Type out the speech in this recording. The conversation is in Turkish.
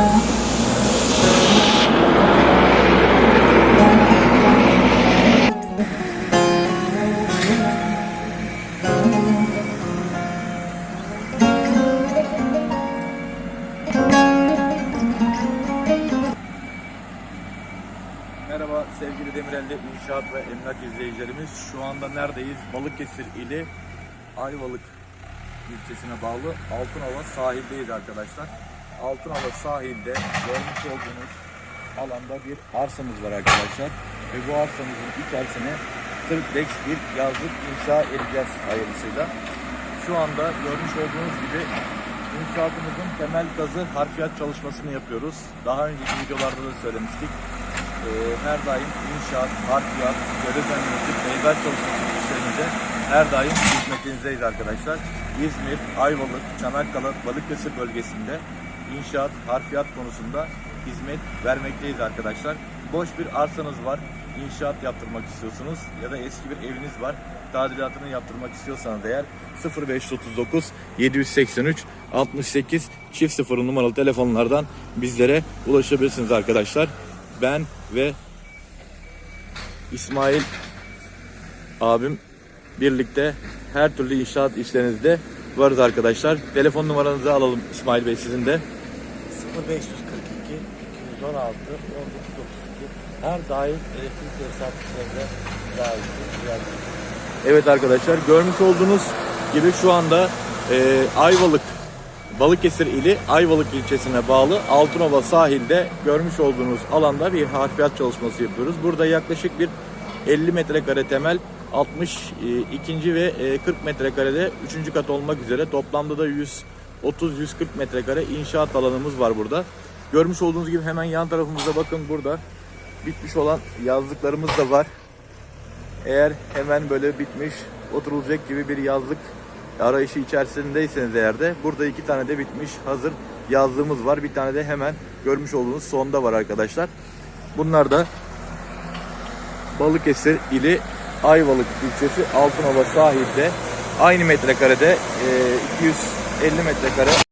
Merhaba sevgili Demirel'de inşaat ve emlak izleyicilerimiz. Şu anda neredeyiz? Balıkesir ili Ayvalık ilçesine bağlı Altınova sahildeyiz arkadaşlar. Altınova sahilde görmüş olduğunuz alanda bir arsamız var arkadaşlar. Ve bu arsamızın içerisine triplex bir yazlık inşa edeceğiz hayırlısıyla. Şu anda görmüş olduğunuz gibi inşaatımızın temel gazı harfiyat çalışmasını yapıyoruz. Daha önceki videolarda da söylemiştik. Ee, her daim inşaat, harfiyat, görev mühendislik, peyzaj çalışması işlerinde her daim hizmetinizdeyiz arkadaşlar. İzmir, Ayvalık, Çanakkale, Balıkesir bölgesinde inşaat, harfiyat konusunda hizmet vermekteyiz arkadaşlar. Boş bir arsanız var, inşaat yaptırmak istiyorsunuz ya da eski bir eviniz var, tadilatını yaptırmak istiyorsanız eğer 0539 783 68 çift 0 numaralı telefonlardan bizlere ulaşabilirsiniz arkadaşlar. Ben ve İsmail abim birlikte her türlü inşaat işlerinizde varız arkadaşlar. Telefon numaranızı alalım İsmail Bey sizin de. 0542 216 1932 her daim elektrik tesisatçılarında zahittir. Evet arkadaşlar görmüş olduğunuz gibi şu anda e, Ayvalık Balıkesir ili Ayvalık ilçesine bağlı Altınova sahilde görmüş olduğunuz alanda bir harfiyat çalışması yapıyoruz. Burada yaklaşık bir 50 metrekare temel 62. ve e, 40 metrekarede 3. kat olmak üzere toplamda da 130-140 metrekare inşaat alanımız var burada. Görmüş olduğunuz gibi hemen yan tarafımıza bakın burada bitmiş olan yazlıklarımız da var. Eğer hemen böyle bitmiş oturulacak gibi bir yazlık arayışı içerisindeyseniz eğer de burada iki tane de bitmiş hazır yazlığımız var. Bir tane de hemen görmüş olduğunuz sonda var arkadaşlar. Bunlar da Balıkesir ili Ayvalık ilçesi Altınova sahilde aynı metrekarede e, 250 metrekare